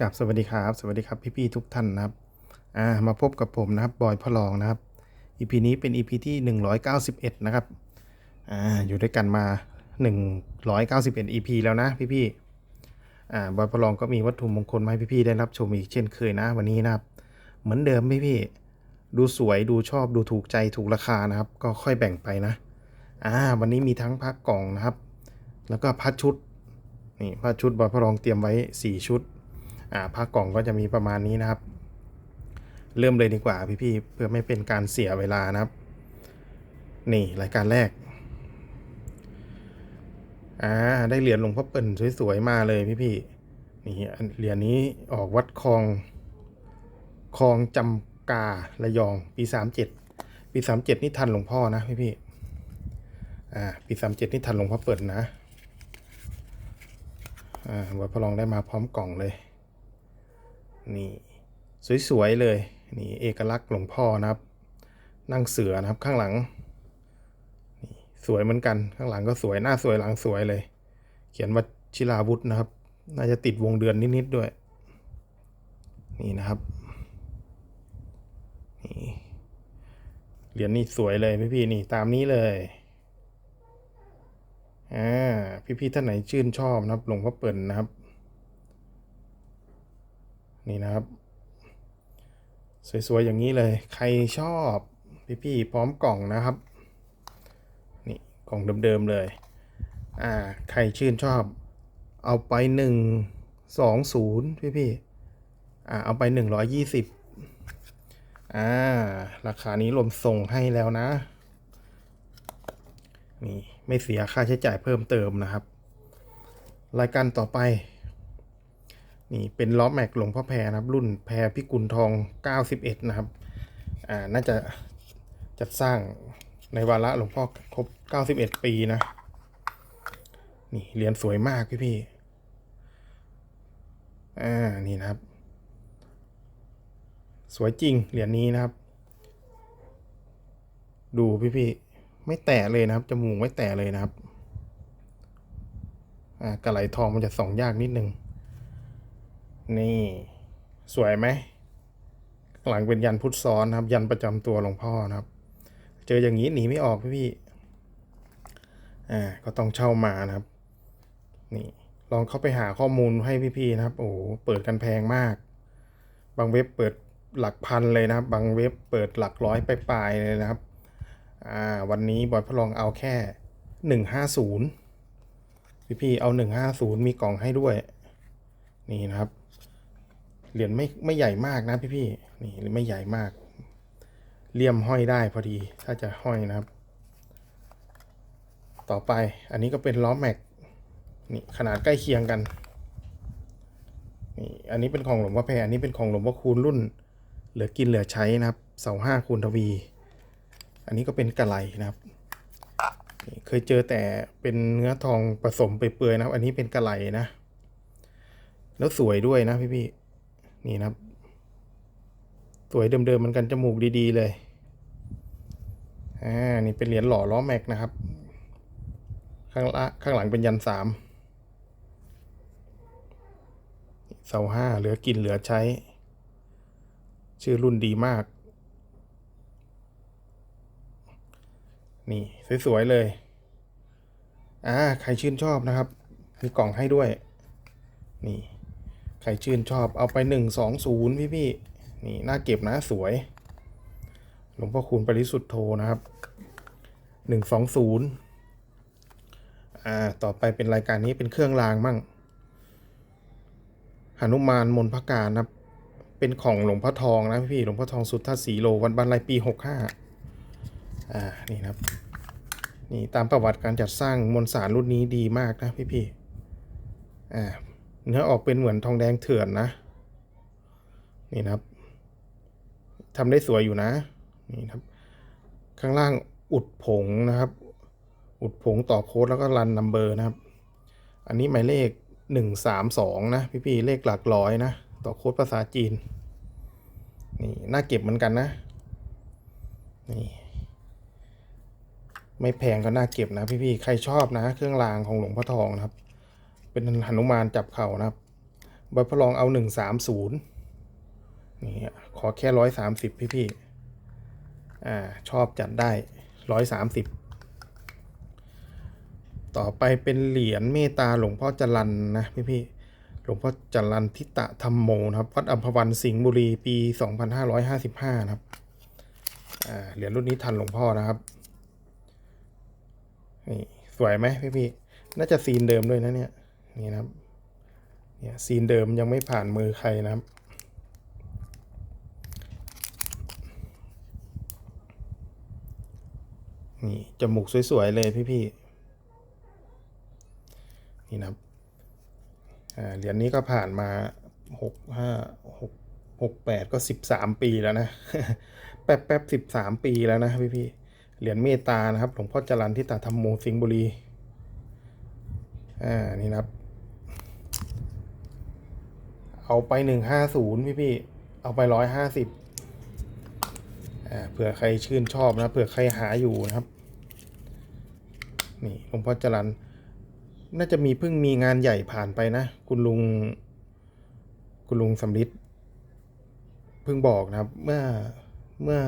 กับสวัสดีครับ สวัสดีครับพี่ๆทุกท่านนะครับอ่ามาพบกับผมนะครับบอยพ่อรองนะครับ EP นี้เป็น EP ที่ 191 นะครับอ่าอยู่ด้วยกันมา 191 EP แล้วนะพี่ๆอ่าบอยพ่อรองก็มีวัตถุมงคลมาให้พี่ๆได้รับชมอีกเช่นเคยนะ วันนี้นะครับ เหมือนเดิมพี่ๆดูสวยดูชอบดูถูกใจถูกราคานะครับ ก็ค่อยแบ่งไปนะอ่าวันนี้มีทั้งพักกล่องนะครับ แล้วก็พัดชุดนี่พัดชุดบอยพ่อรองเตรียมไว้ 4 ชุด อ่าผ้ากล่องก็จะมีประมาณนี้นะครับ เริ่มเลยดีกว่าพี่ๆเพื่อไม่เป็นการเสียเวลานะครับ นี่รายการแรกอ่าได้เหรียญหลวงพ่อเปิ่นสวยๆมาเลยพี่ๆนี่เหรียญนี้ออกวัดคลองคลองจำการะยองปี37ปี37นี่ทันหลวงพ่อนะพี่ๆอ่าปี37นี่ทันหลวงพ่อเปิ่นนะอ่าวัดพระลองได้มาพร้อมกล่องเลย นี่สวยๆเลยนี่เอกลักษณ์หลวงพ่อนะครับ นั่งเสือนะครับข้างหลังนี่สวยเหมือนกันข้างหลังก็สวยหน้าสวยหลังสวยเลย เขียนว่าชิลาวุธนะครับ น่าจะติดวงเดือนนิดๆด้วย นี่นะครับนี่เหรียญนี่สวยเลยพี่ๆนี่ตามนี้เลยอ่าพี่ๆท่านไหนชื่นชอบนะครับหลวงพ่อเปิ่นนะครับ นี่นะครับ สวย ๆ อย่างนี้เลย ใครชอบพี่ๆพร้อมกล่องนะครับ นี่กล่องเดิม ๆ เลย อ่า ใครชื่นชอบ เอาไปหนึ่งสองศูนย์พี่ๆอ่า เอาไปหนึ่งร้อยยี่สิบอ่า ราคานี้รวมส่งให้แล้วนะ นี่ ไม่เสียค่าใช้จ่ายเพิ่มเติมนะครับ รายการต่อไป นี่เป็นล้อแม็กหลวงพ่อแพรนะครับ รุ่นแพรพิกุลทอง 91 นะครับ อ่า น่าจะจัดสร้างในวาระหลวงพ่อครบ 91 ปีนะ นี่เหรียญสวยมากพี่พี่ อ่า นี่นะครับ สวยจริงเหรียญนี้นะครับ ดูพี่พี่ไม่แตะเลยนะครับ จมูกไม่แตะเลยนะครับ อ่ากระไหลทองมันจะส่องยากนิดนึง นี่สวยไหมหลังเป็นยันพุทธซ้อนครับ ยันประจำตัวหลวงพ่อนะครับ เจออย่างนี้หนีไม่ออกพี่พี่อ่าก็ต้องเช่ามานะครับ นี่ลองเข้าไปหาข้อมูลให้พี่ๆนะครับ โอ้เปิดกันแพงมาก บางเว็บเปิดหลักพันเลยนะครับ บางเว็บเปิดหลักร้อยไปปลายเลยนะครับอ่าวันนี้บอยพลองเอาแค่หนึ่งห้าศูนย์พี่ๆเอาหนึ่งห้าศูนย์มีกล่องให้ด้วย นี่นะครับ เหรียญไม่ไม่ใหญ่มากนะพี่พี่ๆนี่ไม่ใหญ่มากเลี่ยมห้อยได้พอดีถ้าจะห้อยนะครับ ต่อไปอันนี้ก็เป็นล้อแม็กนี่ขนาดใกล้เคียงกันนี่อันนี้เป็นของหลวงพ่อแพรอันนี้เป็นของหลวงพ่อคูณรุ่น เหลือกินเหลือใช้นะครับเสาห้าคูณทวี อันนี้ก็เป็นกระไหลนะครับเคยเจอแต่เป็นเนื้อทองผสมไปเปื่อยๆนะครับ อันนี้เป็นกระไหลนะ แล้วสวยด้วยนะพี่ๆ นี่นะครับ สวยเดิมๆมือนกันจมูกดีๆเลยอ่านี่เป็นเหรียญหล่อล้อแม็กนะครับ ข้างละข้างหลังเป็นยันสามเสาห้าเหลือกินเหลือใช้ ชื่อรุ่นดีมาก นี่ สวย ๆ เลย อ่า ใครชื่นชอบนะครับ มีกล่องให้ด้วย นี่ ครชื่นชอบเอาไปหนึ่งสองศูนย์พี่พี่นี่น่าเก็บนะสวย หลวงพ่อคูณปริสุทธโธนะครับหนึ่งสองศูนย์อ่าต่อไปเป็นรายการนี้เป็นเครื่องรางมั่งหนุมานมนพระการนะครับ เป็นของหลวงพ่อทองนะพี่หลวงพ่อทองสุทธสีโลวันบันไรปีหกห้าอ่านี่นะครับนี่ตามประวัติการจัดสร้างมวลสารรุ่นนี้ดีมากนะพี่ๆอ่า เนื้อออกเป็นเหมือนทองแดงเถื่อนนะ นี่นะครับทำได้สวยอยู่นะ นี่นะครับ ข้างล่างอุดผงนะครับ อุดผงต่อโค้ดแล้วก็รันนัมเบอร์นะครับ อันนี้หมายเลขหนึ่งสามสองนะ พี่ๆเลขหลักร้อยนะ ต่อโค้ดภาษาจีน นี่น่าเก็บเหมือนกันนะ นี่ ไม่แพงก็น่าเก็บนะ พี่ๆใครชอบนะ เครื่องรางของหลวงพ่อทองนะครับ เป็นหนุมานจับเข่านะครับใบพลองเอาหนึ่งสามศูนย์นี่ขอแค่ร้อยสามสิบพี่พี่อ่าชอบจัดได้ร้อยสามสิบต่อไปเป็นเหรียญเมตตาหลวงพ่อจรันนะพี่พี่หลวงพ่อจรันทิตะธรรมโมนะครับวัดอัมพวันสิงห์บุรีปี 2555 นะครับอ่าเหรียญรุ่นนี้ทันหลวงพ่อนะครับนี่สวยไหมพี่พี่น่าจะซีนเดิมด้วยนะเนี่ย นี่นะครับเนี่ยซีนเดิมยังไม่ผ่านมือใครนะครับนี่จมูกสวยๆเลยพี่ๆนี่นะครับเหรียญนี้ก็ผ่านมาหกห้าหกหกแปดก็สิบสามปีแล้วนะ แป๊บแป๊บสิบสามปีแล้วนะพี่พี่ๆเหรียญเมตตานะครับหลวงพ่อจรันที่ตาธรรมโมสิงห์บุรี อ่า นี่นะครับ เอาไปหนึ่งห้าศูนย์พี่พี่เอาไปร้อยห้าสิบอ่าเผื่อใครชื่นชอบนะเผื่อใครหาอยู่นะครับ นี่หลวงพ่อจรันน่าจะมีเพิ่งมีงานใหญ่ผ่านไปนะ คุณลุง คุณลุงสำลิดเพิ่งบอกนะครับ เมื่อเมื่อ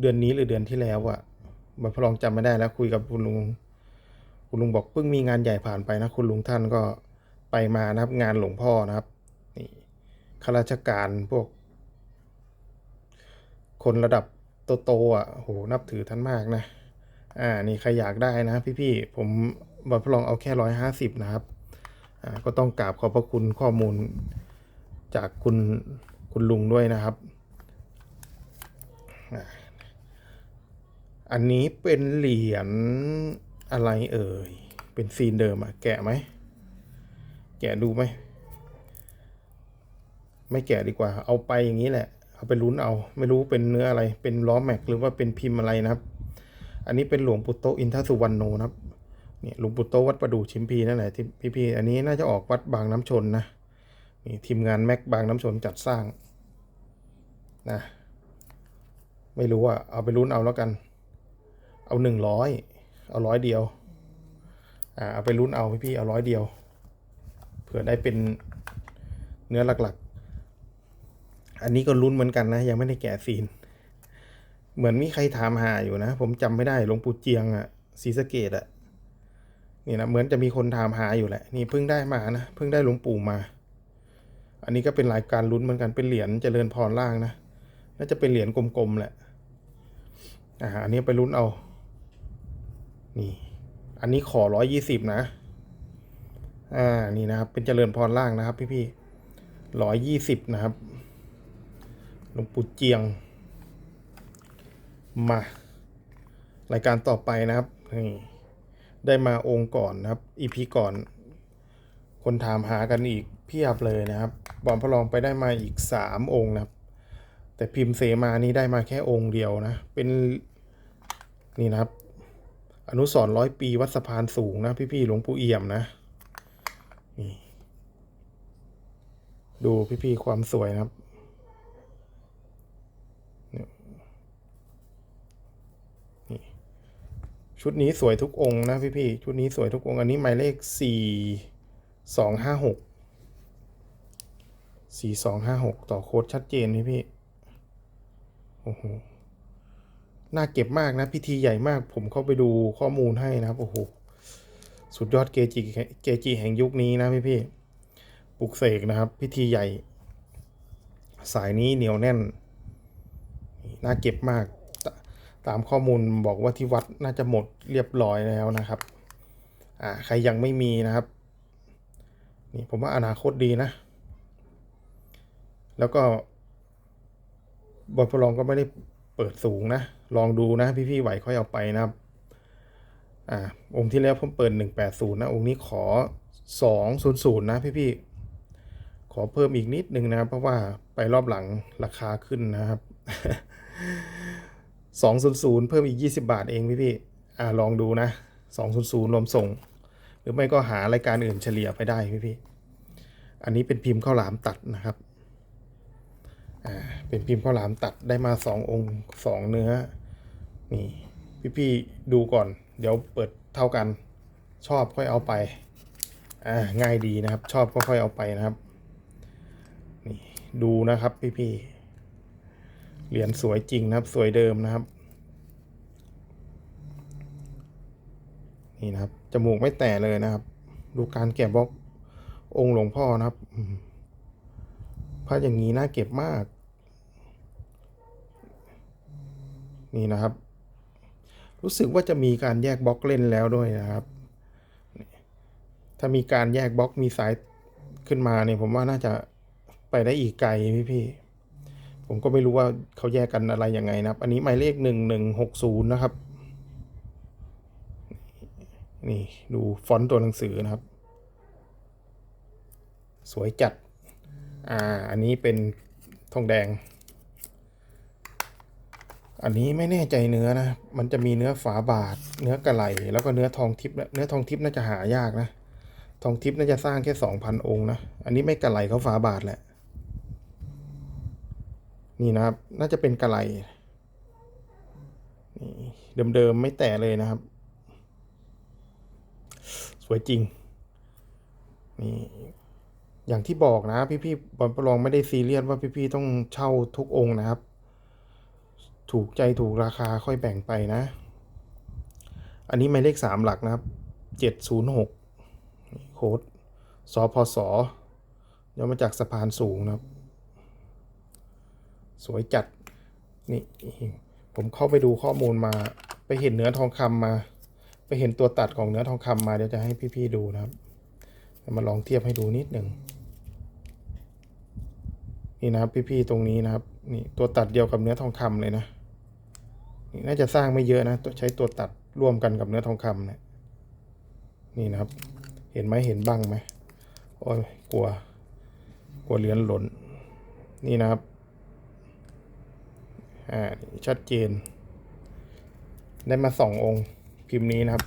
เดือนนี้หรือเดือนที่แล้วอะบัพลองจำไม่ได้แล้วคุยกับคุณลุง คุณลุงบอกเพิ่งมีงานใหญ่ผ่านไปนะ คุณลุงท่านก็ไปมานะครับ งานหลวงพ่อนะครับ ข้าราชการพวก คนระดับโตๆอะโหนับถือท่านมากนะ อ่านี่ใครอยากได้นะพี่ๆผมบัพลองเอาแค่ร้อยห้าสิบนะครับอ่าก็ต้องกราบขอบพระคุณข้อมูลจากคุณคุณลุงด้วยนะครับ อันนี้เป็นเหรียญอะไรเอ่ย เป็นซีนเดิมอะแกะไหม แกะดูไหม ไม่แกะดีกว่า เอาไปอย่างนี้แหละ เอาไปลุ้นเอา ไม่รู้เป็นเนื้ออะไร เป็นล้อแม็กหรือว่าเป็นพิมพ์อะไรนะครับ อันนี้เป็นหลวงปู่โตอินทสุวรรณโนนะครับเนี่ยหลวงปู่โตวัดประดู่ชิมพีนั่นแหละที่พี่ๆอันนี้น่าจะออกวัดบางน้ำชนนะนี่ทีมงานแม็กบางน้ำชนจัดสร้างนะไม่รู้อะเอาไปลุ้นเอาแล้วกัน เอาหนึ่งร้อยเอาร้อยเดียวอ่าเอาไปลุ้นเอาพี่ๆเอาร้อยเดียวเผื่อได้เป็นเนื้อหลัก อันนี้ก็ลุ้นเหมือนกันนะ ยังไม่ได้แกะซีน เหมือนมีใครถามหาอยู่นะ ผมจำไม่ได้หลวงปู่เจียงอะศรีสะเกดอะนี่นะเหมือนจะมีคนถามหาอยู่แหละ นี่เพิ่งได้มานะเพิ่งได้หลวงปู่มา อันนี้ก็เป็นรายการลุ้นเหมือนกันเป็นเหรียญเจริญพรล่างนะน่าจะเป็นเหรียญกลมๆแหละอ่าอันนี้ไปลุ้นเอา นี่ อันนี้ขอร้อยยี่สิบนะ อ่านี่นะครับ เป็นเจริญพรล่างนะครับ พี่ๆร้อยยี่สิบนะครับ หลวงปู่เจียง มา รายการต่อไปนะครับนี่ได้มาองค์ก่อนนะครับอีพีก่อน คนถามหากันอีกเพียบเลยนะครับบอมพระลองไปได้มาอีกสามองค์นะครับ แต่พิมพ์เสมานี้ได้มาแค่องค์เดียวนะ เป็นนี่นะครับ อนุสรร้อยปีวัดสะพานสูงนะ พี่ๆหลวงปู่เอี่ยมนะนี่ดูพี่ๆความสวยนะครับ ชุดนี้สวยทุกองค์นะพี่ๆชุดนี้สวยทุกองค์ อันนี้หมายเลขสี่สองห้าหกสี่สองห้าหกต่อโค้ดชัดเจนพี่พี่โอ้โหน่าเก็บมากนะพิธีใหญ่มาก ผมเข้าไปดูข้อมูลให้นะครับโอ้โหสุดยอดเกจิเกจิแห่งยุคนี้นะพี่พี่ปลุกเสกนะครับ พิธีใหญ่ สายนี้เหนียวแน่น น่าเก็บมาก ตามข้อมูลบอกว่าที่วัดน่าจะหมดเรียบร้อยแล้วนะครับ อ่าใครยังไม่มีนะครับ นี่ผมว่าอนาคตดีนะ แล้วก็บอลพลองก็ไม่ได้เปิดสูงนะ ลองดูนะ พี่ๆไหวค่อยเอาไปนะครับ อ่า องค์ที่แล้วผมเปิดหนึ่งแปดศูนย์นะ องค์นี้ขอสองศูนย์ศูนย์นะ พี่ๆขอเพิ่มอีกนิดนึงนะครับ เพราะว่าไปรอบหลังราคาขึ้นนะครับ สองศูนย์ศูนย์เพิ่มอีกยี่สิบาทเองพี่พี่อ่าลองดูนะสองศูนย์ศูนย์รวมส่ง หรือไม่ก็หารายการอื่นเฉลี่ยไปได้พี่พี่อันนี้เป็นพิมพ์ข้าวหลามตัดนะครับอ่าเป็นพิมพ์ข้าวหลามตัดได้มาสององค์สองเนื้อนี่พี่พี่ดูก่อน เดี๋ยวเปิดเท่ากันชอบค่อยเอาไปอ่าง่ายดีนะครับ ชอบก็ค่อยเอาไปนะครับนี่ดูนะครับพี่พี่ เหรียญสวยจริงนะครับ สวยเดิมนะครับ นี่นะครับ จมูกไม่แตะเลยนะครับ ดูการแกะบล็อกองค์หลวงพ่อนะครับพระอย่างนี้น่าเก็บมาก นี่นะครับ รู้สึกว่าจะมีการแยกบล็อกเล่นแล้วด้วยนะครับ ถ้ามีการแยกบล็อกมีสายขึ้นมาเนี่ยผมว่าน่าจะไปได้อีกไกลพี่พี่ ผมก็ไม่รู้ว่าเขาแยกกันอะไรยังไงนะครับ อันนี้หมายเลขหนึ่งหนึ่งหกศูนย์นะครับ นี่ดูฟอนต์ตัวหนังสือนะครับ สวยจัด อ่า อันนี้เป็นทองแดง อันนี้ไม่แน่ใจเนื้อนะ มันจะมีเนื้อฝาบาท เนื้อกระไหลแล้วก็เนื้อทองทิพย์นะเนื้อทองทิพย์น่าจะหายากนะ ทองทิพย์น่าจะสร้างแค่สองพันองค์นะ อันนี้ไม่กระไหลเขาฝาบาทแหละ นี่นะครับ น่าจะเป็นกระไลนี่เดิมๆไม่แตะเลยนะครับ สวยจริง นี่อย่างที่บอกนะ พี่ๆบอลประลองไม่ได้ซีเรียสว่าพี่ๆต้องเช่าทุกองค์นะครับ ถูกใจถูกราคาค่อยแบ่งไปนะ อันนี้หมายเลขสามหลักนะครับเจ็ดศูนย์หกโค้ดสพสย่อมาจากสะพานสูงนะครับ สวยจัด นี่ ผมเข้าไปดูข้อมูลมา ไปเห็นเนื้อทองคำมา ไปเห็นตัวตัดของเนื้อทองคำมาเดี๋ยวจะให้พี่ๆดูนะครับมาลองเทียบให้ดูนิดหนึ่งนี่นะครับพี่ๆตรงนี้นะครับนี่ตัวตัดเดียวกับเนื้อทองคำเลยนะนี่น่าจะสร้างไม่เยอะนะใช้ตัวตัดร่วมกันกับเนื้อทองคำเนี่ยนี่นะครับ เห็นไหมเห็นบ้างไหมโอ้ยกลัว กลัวเหรียญหล่นนี่นะครับ อ่าชัดเจน ได้มาสององค์พิมพ์นี้นะครับ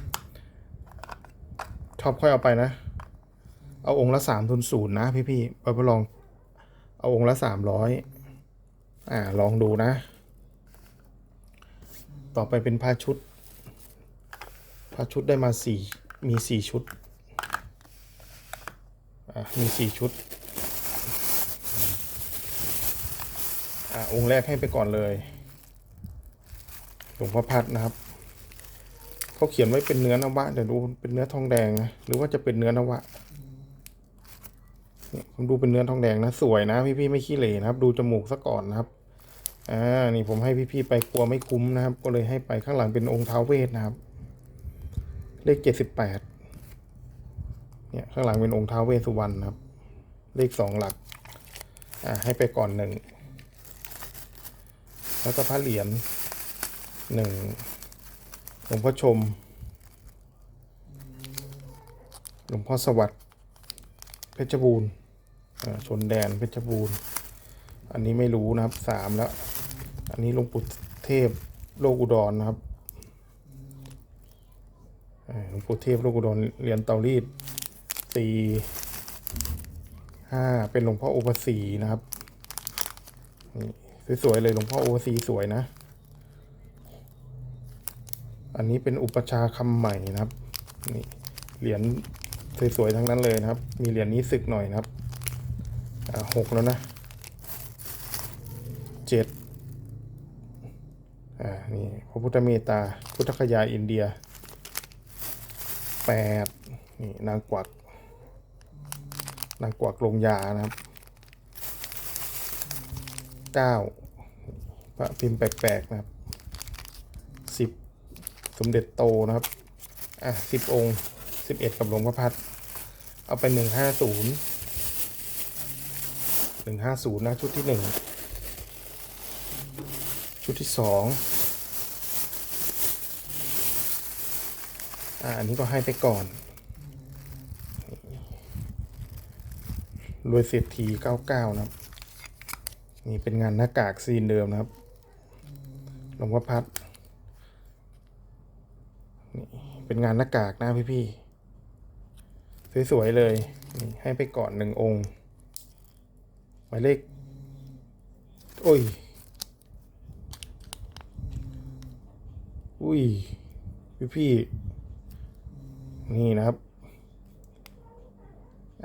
ชอบค่อยเอาไปนะ เอาองค์ละสามทุนศูนย์นะพี่พี่ๆไปลอง เอาองค์ละสามร้อยอ่าลองดูนะ ต่อไปเป็นผ้าชุดผ้าชุดได้มาสี่มีสี่ชุดอ่ามีสี่ชุดอ่าองค์แรกให้ไปก่อนเลย หลวงพ่อพัดนะครับเขาเขียนไว้เป็นเนื้อนวะเดี๋ยวดูเป็นเนื้อทองแดงนะหรือว่าจะเป็นเนื้อนวะเนี่ยผมดูเป็นเนื้อทองแดงนะสวยนะพี่ๆไม่ขี้เหร่นะครับ ดูจมูกซะก่อนนะครับอ่านี่ผมให้พี่ๆไปกลัวไม่คุ้มนะครับ ก็เลยให้ไปข้างหลังเป็นองค์ท้าวเวทนะครับ เลขเจ็ดสิบแปดเนี่ยข้างหลังเป็นองค์ท้าวเวสสุวรรณนะครับ เลขสองหลักอ่าให้ไปก่อนหนึ่งแล้วก็พระเหรียญ หนึ่งหลวงพ่อชม หลวงพ่อสวัสดิ์เพชรบูรณ์ชนแดนเพชรบูรณ์ อันนี้ไม่รู้นะครับสามแล้ว อันนี้หลวงปู่เทพโลกอุดรนะครับหลวงปู่เทพโลกอุดรเหรียญเตารีดสี่ห้าเป็นหลวงพ่อโอภาสีนะครับนี่สวยๆเลยหลวงพ่อโอภาสีสวยนะ อันนี้เป็นอุปชาย์คำใหม่นะครับนี่เหรียญสวยๆทั้งนั้นเลยนะครับ มีเหรียญนี้สึกหน่อยนะครับอ่าหกแล้วนะเจ็ดอ่านี่พระพุทธเมตตาพุทธคยาอินเดียแปดนี่นางกวักนางกวักลงยานะครับเก้าพระพิมพ์แปลกๆนะครับ สมเด็จโตนะครับ อะสิบองค์สิบเอ็ดกับหลวงพ่อพัด เอาไปหนึ่งห้าศูนย์หนึ่งห้าศูนย์นะชุดที่หนึ่งชุดที่สองอ่าอันนี้ก็ให้ไปก่อน รวยเศรษฐีเก้าเก้านะครับ นี่เป็นงานหน้ากากซีนเดิมนะครับ หลวงพ่อพัด นี่ เป็นงานหน้ากากนะพี่พี่ๆสวยๆเลย ให้ไปก่อนหนึ่งองค์หมายเลข โอ้ย อุ้ย พี่พี่ๆนี่นะครับ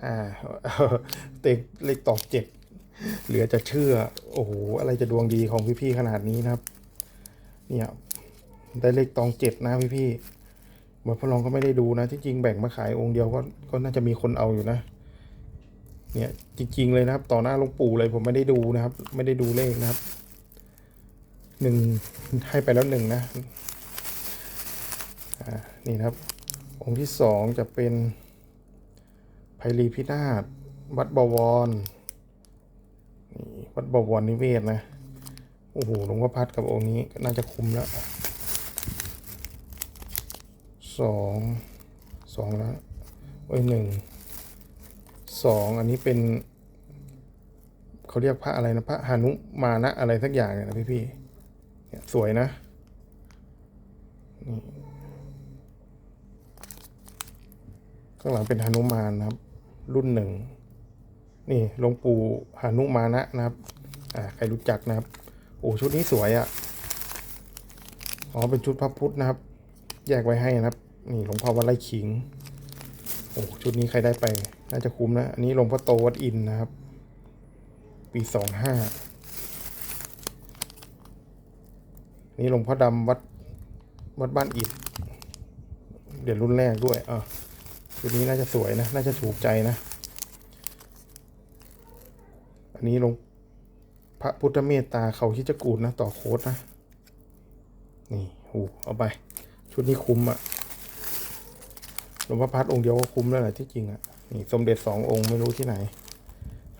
อ่าเต็กเลขตอกเจ็ด เหลือจะเชื่อ โอ้โห อะไรจะดวงดีของพี่ๆขนาดนี้นะครับ เนี่ย ได้เลขตองเจ็ดนะพี่ๆห มวดพลองก็ไม่ได้ดูนะ ที่จริงแบ่งมาขายองค์เดียวก็ก็น่าจะมีคนเอาอยู่นะ เนี่ยจริง ๆ เลยนะครับ ต่อหน้าหลวงปู่เลยผมไม่ได้ดูนะครับ ไม่ได้ดูเลขนะครับหนึ่งให้ไปแล้วหนึ่งนะอ่านี่นะครับ องค์ที่สองจะเป็นไพรีพินาศวัดบวรนี่วัดบวรนิเวศนะ โอ้โหหลวงพ่อพัดกับองค์นี้น่าจะคุ้มแล้ว สองสองแล้วเอ้ยหนึ่งสองอันนี้เป็นเขาเรียกพระอะไรนะพระหานุมานะอะไรสักอย่างเนี่ยนะพี่พี่เนี่ยสวยนะนี่ข้างหลังเป็นหานุมานนะครับ รุ่นหนึ่งนี่หลวงปู่หานุมานะนะครับอ่าใครรู้จักนะครับโอ้ชุดนี้สวยอะ่ะอ๋อเป็นชุดพระพุทธนะครับ แยกไว้ให้นะครับ นี่หลวงพ่อวัดไร่ขิง โอ้ชุดนี้ใครได้ไป น่าจะคุ้มนะ อันนี้หลวงพ่อโตวัดอินนะครับ ปีสองห้านี่หลวงพ่อดำวัดวัดบ้านอิฐเดี๋ยวรุ่นแรกด้วยอะชุดนี้น่าจะสวยนะ น่าจะถูกใจนะ อันนี้หลวงพระพุทธเมตตาเขาคิดจกูดนะ ต่อโค้ดนะ นี่หูเอาไป ชุดนี้คุ้มอะหลวงพ่อพัดองค์เดียวก็คุ้มแล้วแหละที่จริงอะนี่สมเด็จสององค์ไม่รู้ที่ไหน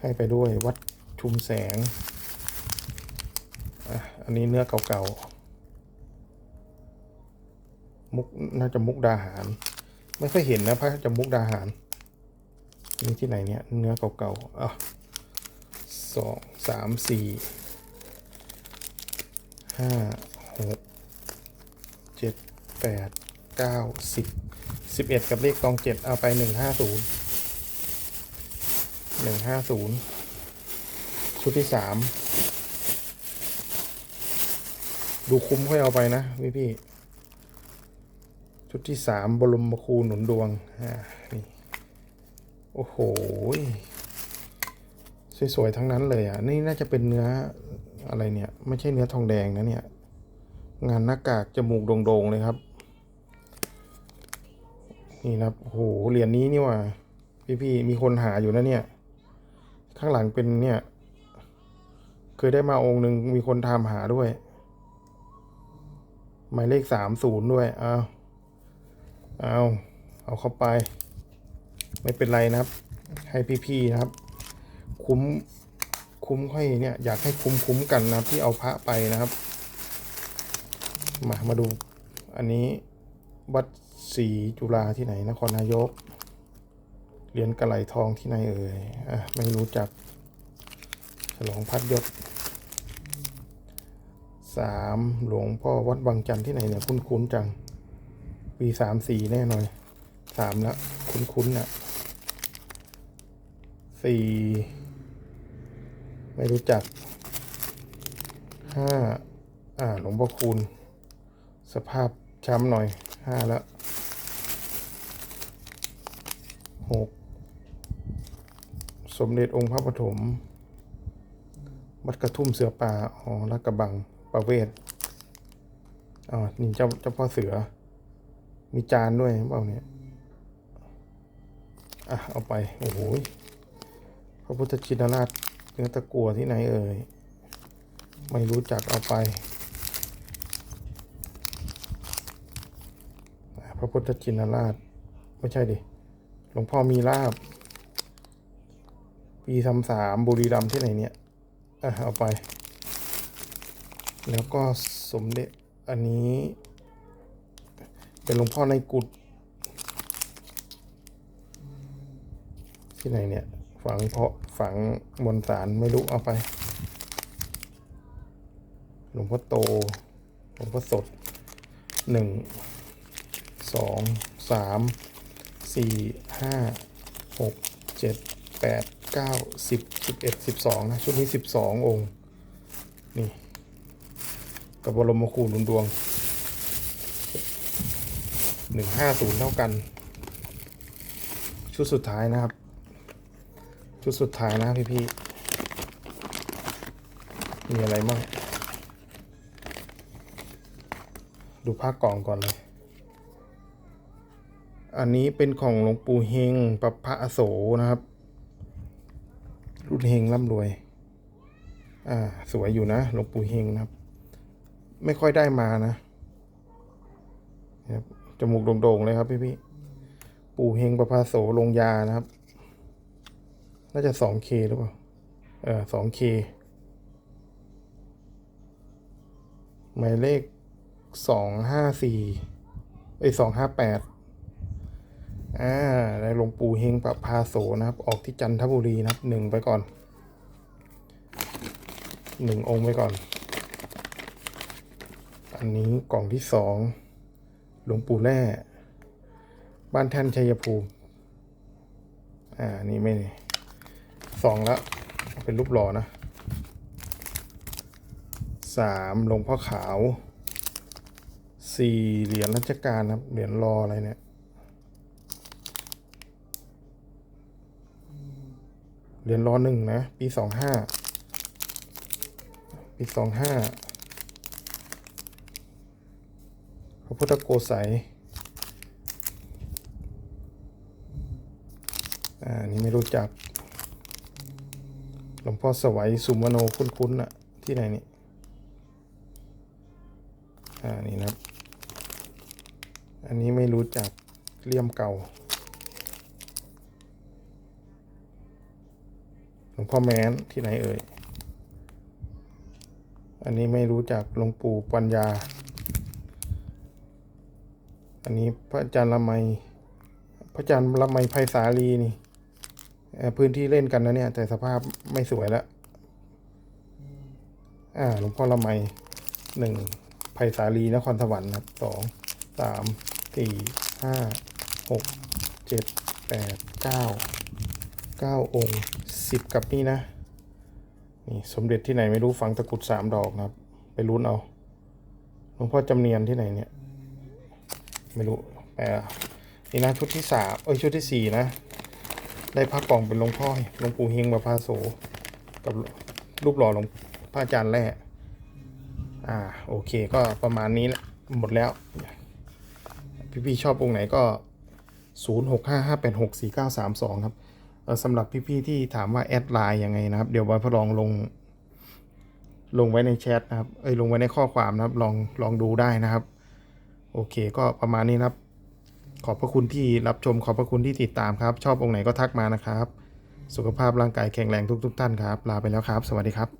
ให้ไปด้วยวัดชุมแสงอะอันนี้เนื้อเก่าๆ มุกน่าจะมุกดาหาร ไม่ค่อยเห็นนะพระจะมุกดาหารนี่ที่ไหนเนี่ยเนื้อเก่าๆอะสองสามสี่ห้าหกเจ็ด แปดเก้าสิบสิบเอ็ดกับเลขตองเจ็ดเอาไปหนึ่งห้าศูนย์หนึ่งห้าศูนย์ชุดที่สามดูคุ้มค่อยเอาไปนะพี่พี่ชุดที่สามบรมคูหนุนดวงอ่านี่โอ้โหสวยๆทั้งนั้นเลยอะนี่น่าจะเป็นเนื้ออะไรเนี่ย ไม่ใช่เนื้อทองแดงนะเนี่ย งานหน้ากากจมูกโด่งๆเลยครับ นี่นะครับโหเหรียญนี้นี่ว่า พี่ๆมีคนหาอยู่นะเนี่ย ข้างหลังเป็นเนี่ย เคยได้มาองค์หนึ่งมีคนทำหาด้วย หมายเลขสามศูนย์ด้วยเอาเอาเอาเข้าไป ไม่เป็นไรนะครับ ให้พี่ๆนะครับ คุ้มคุ้มค่อยเนี่ย อยากให้คุ้มคุ้มกันนะครับ ที่เอาพระไปนะครับ มามาดูอันนี้วัด ศรีจุฬาที่ไหนนครนายกเหรียญกระไหลทองที่ไหนเอ่ยอะไม่รู้จักฉลองพัดยศสามหลวงพ่อวัดบางจันทร์ที่ไหนเนี่ยคุ้นๆจังปีสามสี่แน่นอนสามแล้วคุ้นๆน่ะสี่ไม่รู้จักห้าอ่าหลวงพ่อคูณ สภาพช้ำหน่อยห้าแล้ว หกสมเด็จองค์พระปฐมวัดกระทุ่มเสือป่าอ๋อลัดกระบังประเวศอ๋อนี่เจ้าเจ้าพ่อเสือ มีจานด้วยเปล่าเนี่ยอะเอาไป โอ้โหยพระพุทธชินราชเนื้อตะกัวที่ไหนเอ่ย ไม่รู้จักเอาไป พระพุทธชินราช ไม่ใช่ดิ หลวงพ่อมีลาบ ปีสามสามบุรีรัมย์ที่ไหนเนี่ยอะเอาไป แล้วก็สมเด็จอันนี้ เป็นหลวงพ่อในกุฏที่ไหนเนี่ย ฝังเพาะฝังมนสารไม่รู้เอาไป หลวงพ่อโต หลวงพ่อสดหนึ่งสองสาม สี่ห้าหกเจ็ดแปดเก้าสิบสิบเอ็ดสิบสองนะ ชุดนี้สิบสององค์ นี่ กับบรมครูหนุนดวงหนึ่งห้าศูนย์เท่ากัน ชุดสุดท้ายนะครับ ชุดสุดท้ายนะพี่พี่มีอะไรบ้างดูภาคกล่องก่อนเลย อันนี้เป็นของหลวงปู่เฮงปะพระอโศนะครับ รุ่นเฮงร่ำรวย อ่า สวยอยู่นะหลวงปู่เฮงนะครับ ไม่ค่อยได้มานะครับจมูกโด่งๆเลยครับพี่พี่ปู่เฮงประภาโสลงยานะครับ น่าจะสองเคหรือเปล่า เออสองเคหมายเลขสองห้าสี่เอ้ยสองห้าแปด อ่าได้หลวงปู่เฮงประภาโสนะครับ ออกที่จันทบุรีนะครับหนึ่งไปก่อนหนึ่งองค์ไปก่อน อันนี้กล่องที่สองหลวงปู่แร่บ้านแท่นชัยภูมิ อ่า นี่ไม่สองแล้ว เป็นรูปหล่อนะสามหลวงพ่อขาวสี่เหรียญรัชกาลครับ เหรียญรออะไรเนี่ย เหรียญรอหนึ่งนะ ปีสองห้าปีสองห้าพระพุทธโกสัยอ่านี่ไม่รู้จัก หลวงพ่อสวัยสุมโนคุ้นๆน่ะที่ไหนนี่อ่านี่นะครับ อันนี้ไม่รู้จักเลี่ยมเก่า งพ่อแม้นที่ไหนเอ่ย อันนี้ไม่รู้จักหลวงปู่ปัญญา อันนี้พระอาจารย์ละไม พระอาจารย์ละไมไพศาลีนี่ พื้นที่เล่นกันนะเนี่ย แต่สภาพไม่สวยแล้ว อ่า หลวงพ่อละไมหนึ่งไพศาลีนครสวรรค์ครับสองสามสี่ห้าหกเจ็ดแปดเก้า เก้าองค์สิบกับนี่นะ นี่สมเด็จที่ไหนไม่รู้ฝังตะกุดสามดอกนะครับ ไปลุ้นเอา หลวงพ่อจำเนียนที่ไหนเนี่ย ไม่รู้แปลนี่นะชุดที่สามเอ้ยชุดที่สี่นะ ได้พระกล่องเป็นหลวงพ่อหลวงปู่เฮงบาพาโส กับรูปหล่อหลวงพระอาจารย์แร่อ่าโอเคก็ประมาณนี้แหละหมดแล้ว พี่ๆชอบองค์ไหนก็ 0 6 5 5 8 6 4 9 3 2 ครับเอ่อ สำหรับพี่ๆที่ถามว่าแอดไลน์ยังไงนะครับ เดี๋ยวบอยพอลองลง ลงไว้ในแชทนะครับเอ้ยลงไว้ในข้อความนะครับ ลองลองดูได้นะครับ โอเคก็ประมาณนี้นะครับ ขอบพระคุณที่รับชมขอบพระคุณที่ติดตามครับ ชอบองค์ไหนก็ทักมานะครับ สุขภาพร่างกายแข็งแรงทุกๆท่านครับ ลาไปแล้วครับ สวัสดีครับ